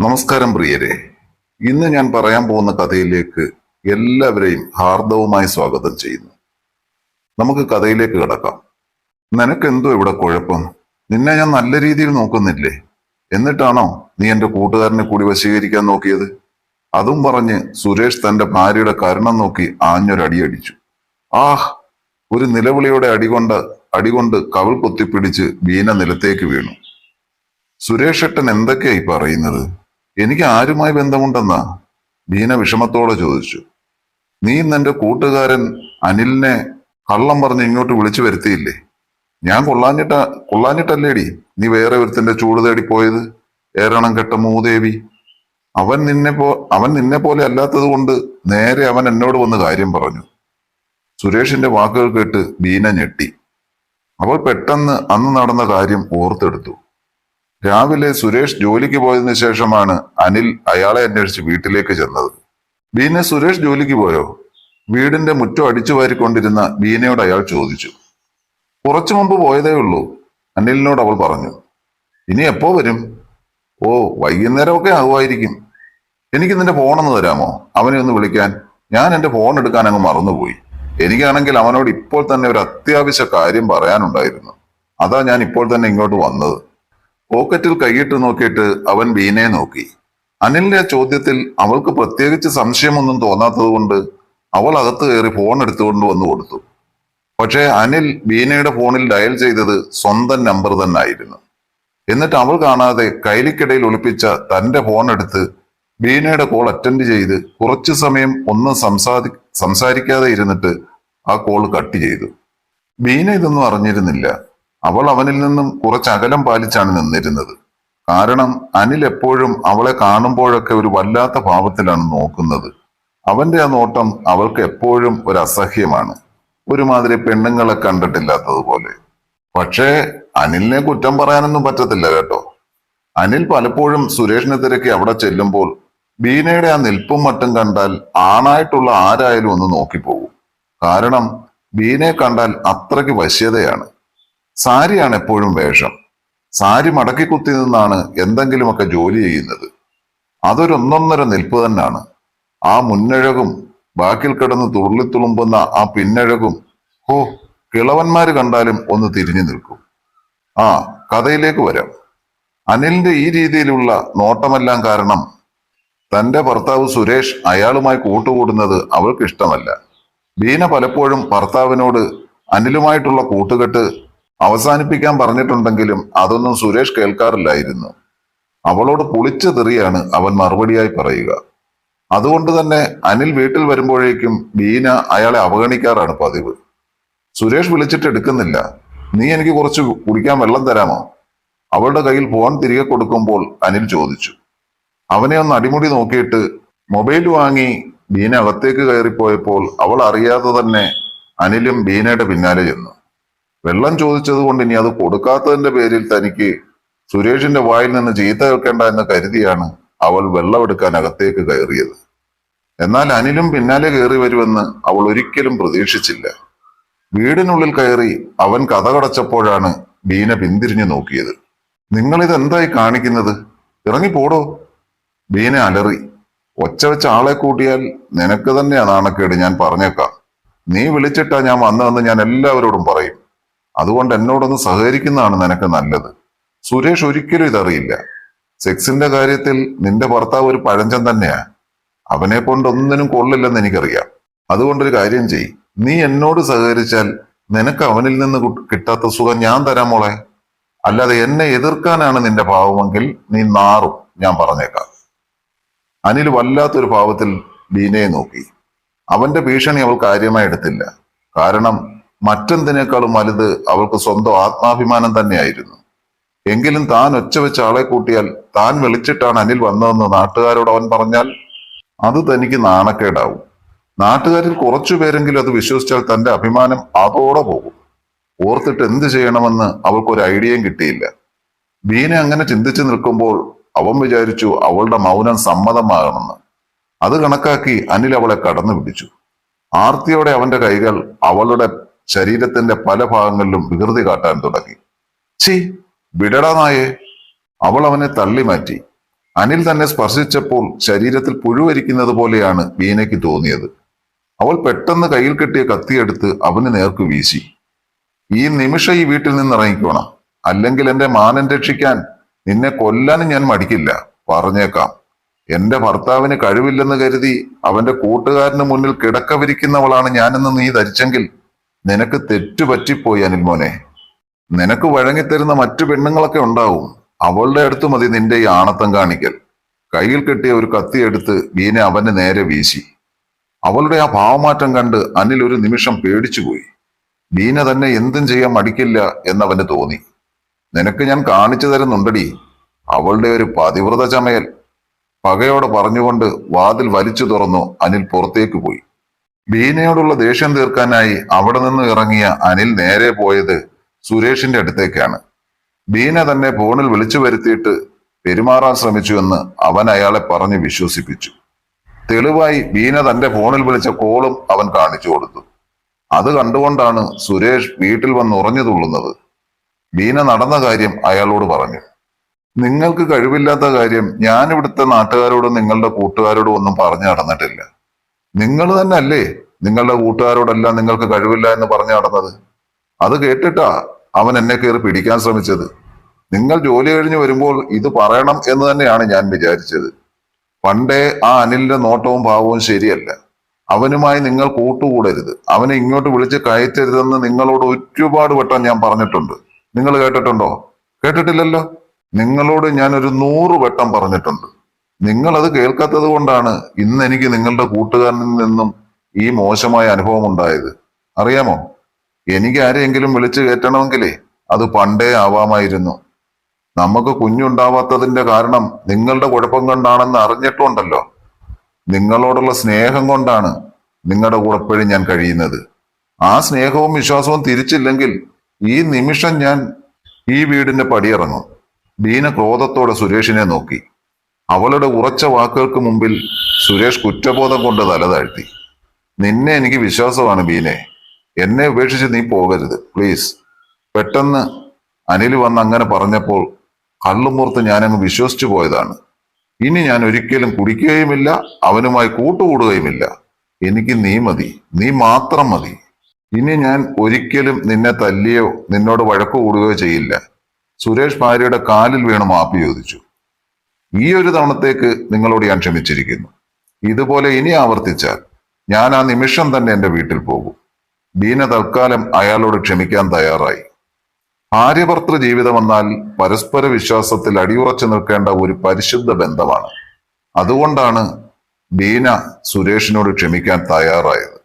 നമസ്കാരം പ്രിയരെ. ഇന്ന് ഞാൻ പറയാൻ പോകുന്ന കഥയിലേക്ക് എല്ലാവരെയും ഹാർദവുമായി സ്വാഗതം ചെയ്യുന്നു. നമുക്ക് കഥയിലേക്ക് കിടക്കാം. നിനക്കെന്തോ ഇവിടെ കുഴപ്പം? നിന്നെ ഞാൻ നല്ല രീതിയിൽ നോക്കുന്നില്ലേ? എന്നിട്ടാണോ നീ എന്റെ കൂട്ടുകാരനെ കൂടി വശീകരിക്കാൻ നോക്കിയത്? അതും പറഞ്ഞ് സുരേഷ് തന്റെ ഭാര്യയുടെ കരണം നോക്കി ആഞ്ഞൊരടിയടിച്ചു ആഹ് ഒരു നിലവിളിയുടെ അടികൊണ്ട് അടികൊണ്ട് കവിൾ പൊത്തിപ്പിടിച്ച് വീന നിലത്തേക്ക് വീണു. സുരേഷ് ഏട്ടൻ എന്തൊക്കെയായി പറയുന്നത്? എനിക്ക് ആരുമായി ബന്ധമുണ്ടെന്നാ ബീന വിഷമത്തോടെ ചോദിച്ചു. നീ നിന്റെ കൂട്ടുകാരൻ അനിലിനെ കള്ളം പറഞ്ഞ് ഇങ്ങോട്ട് വിളിച്ചു വരുത്തിയില്ലേ? ഞാൻ കൊള്ളാഞ്ഞിട്ട കൊള്ളാഞ്ഞിട്ടല്ലേടി നീ വേറെ ഒരുത്തിന്റെ ചൂട് തേടി പോയത്? ഏറണം കെട്ട മൂദേവി. അവൻ നിന്നെ പോ അവൻ നിന്നെ പോലെ അല്ലാത്തത് കൊണ്ട് നേരെ അവൻ എന്നോട് വന്ന് കാര്യം പറഞ്ഞു. സുരേഷിന്റെ വാക്കുകൾ കേട്ട് ബീന ഞെട്ടി. അവൾ പെട്ടെന്ന് അന്ന് നടന്ന കാര്യം ഓർത്തെടുത്തു. രാവിലെ സുരേഷ് ജോലിക്ക് പോയതിനു ശേഷമാണ് അനിൽ അയാളെ അന്വേഷിച്ച് വീട്ടിലേക്ക് ചെന്നത്. ബീന സുരേഷ് ജോലിക്ക് പോയോ? വീടിന്റെ മുറ്റം അടിച്ചു വാരിക്കൊണ്ടിരുന്ന ബീനയോട് അയാൾ ചോദിച്ചു. കുറച്ചു മുമ്പ് പോയതേ ഉള്ളൂ അനിലിനോട് അവൾ പറഞ്ഞു. ഇനി എപ്പോ വരും? ഓ വൈകുന്നേരമൊക്കെ ആകുമായിരിക്കും എനിക്ക് നിന്റെ ഫോണൊന്ന് തരാമോ? അവനെ ഒന്ന് വിളിക്കാൻ. ഞാൻ എന്റെ ഫോൺ എടുക്കാൻ അങ്ങ് മറന്നുപോയി. എനിക്കാണെങ്കിൽ അവനോട് ഇപ്പോൾ തന്നെ ഒരു അത്യാവശ്യ കാര്യം പറയാനുണ്ടായിരുന്നു. അതാ ഞാൻ ഇപ്പോൾ തന്നെ ഇങ്ങോട്ട് വന്നത്. പോക്കറ്റിൽ കൈയിട്ട് നോക്കിയിട്ട് അവൻ ബീനയെ നോക്കി. അനിലിന്റെ ചോദ്യത്തിൽ അവൾക്ക് പ്രത്യേകിച്ച് സംശയമൊന്നും തോന്നാത്തതുകൊണ്ട് അവൾ അകത്ത് കയറി ഫോൺ എടുത്തുകൊണ്ട് വന്നു കൊടുത്തു. പക്ഷേ അനിൽ ബീനയുടെ ഫോണിൽ ഡയൽ ചെയ്തത് സ്വന്തം നമ്പർ തന്നെ ആയിരുന്നു എന്നിട്ട് അവൾ കാണാതെ കൈലിക്കിടയിൽ ഒളിപ്പിച്ച തന്റെ ഫോൺ എടുത്ത് ബീനയുടെ കോൾ അറ്റൻഡ് ചെയ്ത് കുറച്ചു സമയം ഒന്നും സംസാരി സംസാരിക്കാതെ ഇരുന്നിട്ട് ആ കോൾ കട്ട് ചെയ്തു. ബീന ഇതൊന്നും അറിഞ്ഞിരുന്നില്ല. അവൾ അവനിൽ നിന്നും കുറച്ചകലം പാലിച്ചാണ് നിന്നിരുന്നത്. കാരണം അനിൽ എപ്പോഴും അവളെ കാണുമ്പോഴൊക്കെ ഒരു വല്ലാത്ത ഭാവത്തിലാണ് നോക്കുന്നത്. അവന്റെ ആ നോട്ടം അവൾക്ക് എപ്പോഴും ഒരു അസഹ്യമാണ്. ഒരുമാതിരി പെണ്ണുങ്ങളെ കണ്ടിട്ടില്ലാത്തതുപോലെ. പക്ഷേ അനിലിനെ കുറ്റം പറയാനൊന്നും പറ്റത്തില്ല കേട്ടോ. അനിൽ പലപ്പോഴും സുരേഷിനെ തിരക്കി അവിടെ ചെല്ലുമ്പോൾ ബീനയുടെ ആ നിൽപ്പും മട്ടും കണ്ടാൽ ആണായിട്ടുള്ള ആരായാലും ഒന്ന് നോക്കിപ്പോകും. കാരണം ബീനയെ കണ്ടാൽ അത്രയ്ക്ക് വശ്യതയാണ്. സാരിയാണ് എപ്പോഴും വേഷം. സാരി മടക്കി കുത്തി നിന്നാണ് എന്തെങ്കിലുമൊക്കെ ജോലി ചെയ്യുന്നത്. അതൊരൊന്നൊന്നര നിൽപ്പ് തന്നെയാണ് ആ മുന്നഴകും ബാക്കിൽ കിടന്ന് തുള്ളിത്തുളുമ്പുന്ന ആ പിന്നഴകും ഹോ കിളവന്മാര് കണ്ടാലും ഒന്ന് തിരിഞ്ഞു നിൽക്കും. ആ കഥയിലേക്ക് വരാം. അനിലിന്റെ ഈ രീതിയിലുള്ള നോട്ടമെല്ലാം കാരണം തന്റെ ഭർത്താവ് സുരേഷ് അയാളുമായി കൂട്ടുകൂടുന്നത് അവൾക്ക് ഇഷ്ടമല്ല ബീന പലപ്പോഴും ഭർത്താവിനോട് അനിലുമായിട്ടുള്ള കൂട്ടുകെട്ട് അവസാനിപ്പിക്കാൻ പറഞ്ഞിട്ടുണ്ടെങ്കിലും അതൊന്നും സുരേഷ് കേൾക്കാറില്ലായിരുന്നു. അവളോട് പുളിച്ച തെറിയാണ് അവൻ മറുപടിയായി പറയുക. അതുകൊണ്ട് തന്നെ അനിൽ വീട്ടിൽ വരുമ്പോഴേക്കും ബീന അയാളെ അവഗണിക്കാറാണ് പതിവ്. സുരേഷ് വിളിച്ചിട്ട് എടുക്കുന്നില്ല. നീ എനിക്ക് കുറച്ച് കുടിക്കാൻ വെള്ളം തരാമോ? അവളുടെ കയ്യിൽ ഫോൺ തിരികെ കൊടുക്കുമ്പോൾ അനിൽ ചോദിച്ചു. അവനെ ഒന്ന് അടിമുടി നോക്കിയിട്ട് മൊബൈൽ വാങ്ങി ബീന അകത്തേക്ക് കയറിപ്പോയപ്പോൾ അവൾ അറിയാതെ തന്നെ അനിലും ബീനയുടെ പിന്നാലെ ചെന്നു. വെള്ളം ചോദിച്ചത് കൊണ്ട് ഇനി അത് കൊടുക്കാത്തതിന്റെ പേരിൽ തനിക്ക് സുരേഷിന്റെ വായിൽ നിന്ന് ചീത്ത കേൾക്കേണ്ട എന്ന് കരുതിയാണ് അവൾ വെള്ളമെടുക്കാൻ അകത്തേക്ക് കയറിയത്. എന്നാൽ അനിലും പിന്നാലെ കയറി വരുമെന്ന് അവൾ ഒരിക്കലും പ്രതീക്ഷിച്ചില്ല. വീടിനുള്ളിൽ കയറി അവൻ കഥ കടച്ചപ്പോഴാണ് ബീന പിന്തിരിഞ്ഞു നോക്കിയത്. നിങ്ങൾ ഇതെന്തായി കാണിക്കുന്നത്? ഇറങ്ങിപ്പോടോ? ബീന അലറി. ഒച്ച വെച്ച ആളെ കൂട്ടിയാൽ നിനക്ക് തന്നെയാ നാണക്കേട് ഞാൻ പറഞ്ഞേക്കാം. നീ വിളിച്ചിട്ടാ ഞാൻ വന്നതെന്ന് ഞാൻ എല്ലാവരോടും പറയും. അതുകൊണ്ട് എന്നോടൊന്ന് സഹകരിക്കുന്നതാണ് നിനക്ക് നല്ലത്. സുരേഷ് ഒരിക്കലും ഇതറിയില്ല. സെക്സിന്റെ കാര്യത്തിൽ നിന്റെ ഭർത്താവ് ഒരു പഴഞ്ചൻ തന്നെയാ. അവനെ കൊണ്ട് ഒന്നിനും കൊള്ളില്ലെന്ന് എനിക്കറിയാം. അതുകൊണ്ടൊരു കാര്യം ചെയ് നീ എന്നോട് സഹകരിച്ചാൽ നിനക്ക് അവനിൽ നിന്ന് കിട്ടാത്ത സുഖം ഞാൻ തരാം മോളെ. അല്ലാതെ എന്നെ എതിർക്കാനാണ് നിന്റെ ഭാവമെങ്കിൽ നീ നാറും. ഞാൻ പറഞ്ഞേക്കാം. അനിൽ വല്ലാത്തൊരു ഭാവത്തിൽ ബീനയെ നോക്കി. അവന്റെ ഭീഷണി അവൾ കാര്യമായി എടുത്തില്ല. കാരണം മറ്റെന്തിനേക്കാളും വലുത് അവൾക്ക് സ്വന്തം ആത്മാഭിമാനം തന്നെയായിരുന്നു. എങ്കിലും താൻ ഒച്ച വെച്ച ആളെ കൂട്ടിയാൽ താൻ വിളിച്ചിട്ടാണ് അനിൽ വന്നതെന്ന് നാട്ടുകാരോട് അവൻ പറഞ്ഞാൽ അത് തനിക്ക് നാണക്കേടാവും. നാട്ടുകാരിൽ കുറച്ചു പേരെങ്കിലും അത് വിശ്വസിച്ചാൽ തന്റെ അഭിമാനം അതോടെ പോകും. ഓർത്തിട്ട് എന്ത് ചെയ്യണമെന്ന് അവൾക്കൊരു ഐഡിയയും കിട്ടിയില്ല. ബീന അങ്ങനെ ചിന്തിച്ചു നിൽക്കുമ്പോൾ അവൻ വിചാരിച്ചു അവളുടെ മൗനം സമ്മതമാകണമെന്ന്. അത് കണക്കാക്കി അനിൽ അവളെ കടന്നു പിടിച്ചു. ആർത്തിയോടെ അവന്റെ കൈകൾ അവളുടെ ശരീരത്തിന്റെ പല ഭാഗങ്ങളിലും വികൃതി കാട്ടാൻ തുടങ്ങി. ചി വിടടാ നായേ. അവൾ അവനെ തള്ളി മാറ്റി. അനിൽ തന്നെ സ്പർശിച്ചപ്പോൾ ശരീരത്തിൽ പുഴുവരിക്കുന്നത് പോലെയാണ് ബീനയ്ക്ക് തോന്നിയത്. അവൾ പെട്ടെന്ന് കയ്യിൽ കെട്ടിയ കത്തിയെടുത്ത് അവന് നേർക്ക് വീശി. ഈ നിമിഷം ഈ വീട്ടിൽ നിന്ന് ഇറങ്ങിക്കോണം അല്ലെങ്കിൽ എന്റെ മാനം രക്ഷിക്കാൻ നിന്നെ കൊല്ലാനും ഞാൻ മടിക്കില്ല. പറഞ്ഞേക്കാം. എന്റെ ഭർത്താവിന് കഴിവില്ലെന്ന് കരുതി അവന്റെ കൂട്ടുകാരന് മുന്നിൽ കിടക്കവിരിക്കുന്നവളാണ് ഞാനെന്ന് നീ ധരിച്ചെങ്കിൽ നിനക്ക് തെറ്റുപറ്റിപ്പോയി അനിൽ മോനെ. നിനക്ക് വഴങ്ങിത്തരുന്ന മറ്റു പെണ്ണുങ്ങളൊക്കെ ഉണ്ടാവും. അവളുടെ അടുത്ത് മതി നിന്റെ ഈ ആണത്തം കാണിക്കൽ. കയ്യിൽ കെട്ടിയ ഒരു കത്തി എടുത്ത് വീനെ അവന്റെ നേരെ വീശി. അവളുടെ ആ ഭാവമാറ്റം കണ്ട് അനിൽ ഒരു നിമിഷം പേടിച്ചുപോയി. ബീന തന്നെ എന്തും ചെയ്യാൻ മടിക്കില്ല എന്നവന് തോന്നി. നിനക്ക് ഞാൻ കാണിച്ചു തരുന്നുണ്ടടി. അവളുടെ ഒരു പതിവ്രത ചമയൽ. പകയോടെ പറഞ്ഞുകൊണ്ട് വാതിൽ വലിച്ചു തുറന്നു അനിൽ പുറത്തേക്ക് പോയി. ബീനയോടുള്ള ദേഷ്യം തീർക്കാനായി അവിടെ നിന്ന് ഇറങ്ങിയ അനിൽ നേരെ പോയത് സുരേഷിന്റെ അടുത്തേക്കാണ്. ബീന തന്നെ ഫോണിൽ വിളിച്ചു വരുത്തിയിട്ട് പെരുമാറാൻ ശ്രമിച്ചു എന്ന് അവൻ അയാളെ പറഞ്ഞ് വിശ്വസിപ്പിച്ചു. തെളിവായി ബീന തന്റെ ഫോണിൽ വിളിച്ച കോളും അവൻ കാണിച്ചു കൊടുത്തു. അത് കണ്ടുകൊണ്ടാണ് സുരേഷ് വീട്ടിൽ വന്ന് ഉറഞ്ഞു തുള്ളുന്നത്. ബീന നടന്ന കാര്യം അയാളോട് പറഞ്ഞു. നിങ്ങൾക്ക് കഴിവില്ലാത്ത കാര്യം ഞാൻ ഇവിടുത്തെ നാട്ടുകാരോടും നിങ്ങളുടെ കൂട്ടുകാരോടും ഒന്നും പറഞ്ഞു നടന്നിട്ടില്ല. നിങ്ങൾ തന്നെ അല്ലേ നിങ്ങളുടെ കൂട്ടുകാരോടെല്ലാം നിങ്ങൾക്ക് കഴിവില്ല എന്ന് പറഞ്ഞു നടന്നത്. അത് കേട്ടിട്ടാ അവൻ എന്നെ കയറി പിടിക്കാൻ ശ്രമിച്ചത്. നിങ്ങൾ ജോലി കഴിഞ്ഞു വരുമ്പോൾ ഇത് പറയണം എന്ന് തന്നെയാണ് ഞാൻ വിചാരിച്ചത്. പണ്ടേ ആ അനിലിന്റെ നോട്ടവും ഭാവവും ശരിയല്ല. അവനുമായി നിങ്ങൾ കൂട്ടുകൂടരുത്. അവനെ ഇങ്ങോട്ട് വിളിച്ച് കയറ്റരുതെന്ന് നിങ്ങളോട് ഒരുപാട് വട്ടം ഞാൻ പറഞ്ഞിട്ടുണ്ട്. നിങ്ങൾ കേട്ടിട്ടുണ്ടോ? കേട്ടിട്ടില്ലല്ലോ? നിങ്ങളോട് ഞാൻ ഒരു നൂറ് വട്ടം പറഞ്ഞിട്ടുണ്ട്. നിങ്ങൾ അത് കേൾക്കാത്തത് കൊണ്ടാണ് ഇന്ന് എനിക്ക് നിങ്ങളുടെ കൂട്ടുകാരനിൽ നിന്നും ഈ മോശമായ അനുഭവം ഉണ്ടായത് അറിയാമോ? എനിക്ക് ആരെയെങ്കിലും വിളിച്ചു കയറ്റണമെങ്കിലേ അത് പണ്ടേ ആവാമായിരുന്നു. നമുക്ക് കുഞ്ഞുണ്ടാവാത്തതിന്റെ കാരണം നിങ്ങളുടെ കുഴപ്പം കൊണ്ടാണെന്ന് അറിഞ്ഞിട്ടുണ്ടല്ലോ. നിങ്ങളോടുള്ള സ്നേഹം കൊണ്ടാണ് നിങ്ങളുടെ കൂടെപ്പോഴും ഞാൻ കഴിയുന്നത്. ആ സ്നേഹവും വിശ്വാസവും തിരിച്ചില്ലെങ്കിൽ ഈ നിമിഷം ഞാൻ ഈ വീടിന്റെ പടിയിറങ്ങും. ബീന ക്രോധത്തോടെ സുരേഷിനെ നോക്കി. അവളുടെ ഉറച്ച വാക്കുകൾക്ക് മുമ്പിൽ സുരേഷ് കുറ്റബോധം കൊണ്ട് തല താഴ്ത്തി. നിന്നെ എനിക്ക് വിശ്വാസമാണ് ബീനെ. എന്നെ ഉപേക്ഷിച്ച് നീ പോകരുത്. പ്ലീസ് പെട്ടെന്ന് അനിൽ വന്ന് അങ്ങനെ പറഞ്ഞപ്പോൾ കള്ളുമുറത്ത് ഞാനങ്ങ് വിശ്വസിച്ചു പോയതാണ്. ഇനി ഞാൻ ഒരിക്കലും കുടിക്കുകയുമില്ല അവനുമായി കൂട്ടുകൂടുകയുമില്ല. എനിക്ക് നീ മതി. നീ മാത്രം മതി. ഇനി ഞാൻ ഒരിക്കലും നിന്നെ തല്ലിയോ നിന്നോട് വഴക്കു കൂടുകയോ ചെയ്യില്ല. സുരേഷ് ഭാര്യയുടെ കാലിൽ വീണ് മാപ്പി ചോദിച്ചു. ഈ ഒരു തവണത്തേക്ക് നിങ്ങളോട് ഞാൻ ക്ഷമിച്ചിരിക്കുന്നു. ഇതുപോലെ ഇനി ആവർത്തിച്ചാൽ ഞാൻ ആ നിമിഷം തന്നെ എന്റെ വീട്ടിൽ പോകും. ബീന തൽക്കാലം അയാളോട് ക്ഷമിക്കാൻ തയ്യാറായി. ഭാര്യഭർത്തൃ ജീവിതം എന്നാൽ പരസ്പര വിശ്വാസത്തിൽ അടിയുറച്ചു നിൽക്കേണ്ട ഒരു പരിശുദ്ധ ബന്ധമാണ്. അതുകൊണ്ടാണ് ബീന സുരേഷിനോട് ക്ഷമിക്കാൻ തയ്യാറായത്.